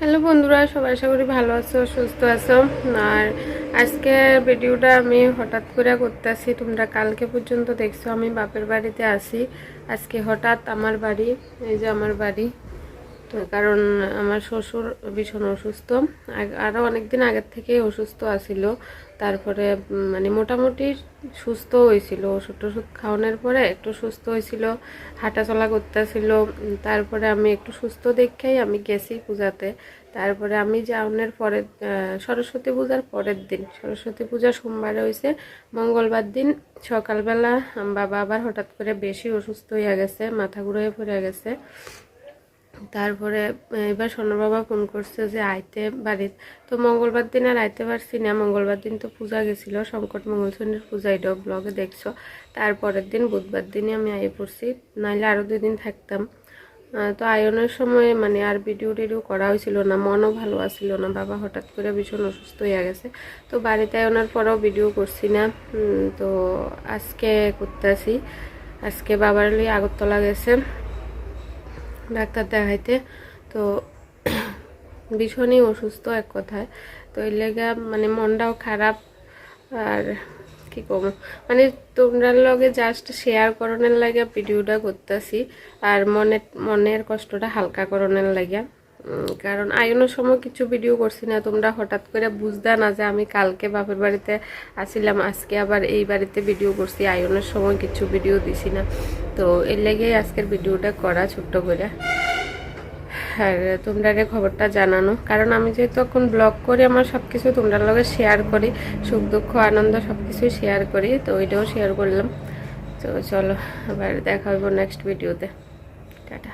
Hello বন্ধুরা, সবাই আশা করি ভালো আছো, সুস্থ আছো। আর আজকে ভিডিওটা আমি হঠাৎ করে করতেছি তোমরা কালকে পর্যন্ত দেখছ, আমি বাপের বাড়িতে আসি। আজকে হঠাৎ আমার বাড়ি, এই যে আমার বাড়ি তো কারণ আমার শ্বশুর ভীষণ অসুস্থ। আরও অনেক দিন আগের থেকেই অসুস্থ আছিল। তারপরে মানে মোটামুটি সুস্থ হয়েছিল। ওষুধ টষুধ খাওয়ানোর পরে একটু সুস্থ হয়েছিল হাঁটাচলা করতেছিল। তারপরে আমি একটু সুস্থ দেখেই আমি গেছি পূজাতে। তারপরে আমি যাওয়ানোর আহ, সরস্বতী পূজার পরের দিন সরস্বতী পূজা সোমবারে হয়েছে মঙ্গলবার দিন সকালবেলা বাবা আবার হঠাৎ করে বেশি অসুস্থ হয়ে গেছে মাথা ঘুরে পড়ে গেছে। তারপরে এবার সোনার বাবা ফোন করছে যে, আইতে বাড়ি তো মঙ্গলবার দিন আর আইতে পারছি না। মঙ্গলবার দিন তো পূজা গেছিল, সংকট মঙ্গলচন্ডীর পূজা, এটাও ব্লগে দেখছ। তারপরের দিন, বুধবার দিনই আমি আইয়ে পড়ছি, নাইলে আরও দুই দিন থাকতাম তো আয়নের সময় মানে আর ভিডিও টিডিও করা হয়েছিল না, মনও ভালো আসছিল না। বাবা হঠাৎ করে ভীষণ অসুস্থ হয়ে গেছে। তো বাড়িতে আয়নার পরেও ভিডিও করছি না। তো আজকে করতেছি। আজকে বাবার লিয়ে আগরতলা গেছে। ডাক্তার দেখাইতে। তো ভীষণই অসুস্থ এক কথায়। তো এর লেগে মানে মনটাও খারাপ। আর কি কম? মানে তোমরা লগে জাস্ট শেয়ার করণের লাগে ভিডিওটা করতেছি। আর মনের মনের কষ্টটা হালকা করণের লাগে। কারণ আয়নের সময় কিছু ভিডিও করছি না। তোমরা হঠাৎ করে বুঝতে না যে আমি কালকে বাপের বাড়িতে আসিলাম, আজকে আবার এই বাড়িতে ভিডিও করছি আয়নের সময় কিছু ভিডিও দিছি না। তো এর লেগেই আজকের ভিডিওটা করা ছোট্ট করে। আর তোমরা খবরটা জানানো। কারণ আমি যেহেতু এখন ব্লগ করি, আমার সব কিছু তোমরা লগে শেয়ার করি। সুখ, দুঃখ, আনন্দ সব কিছুই শেয়ার করি, তো ওইটাও শেয়ার করলাম। তো চলো, আবার দেখা হইব নেক্সট ভিডিওতে টাটা।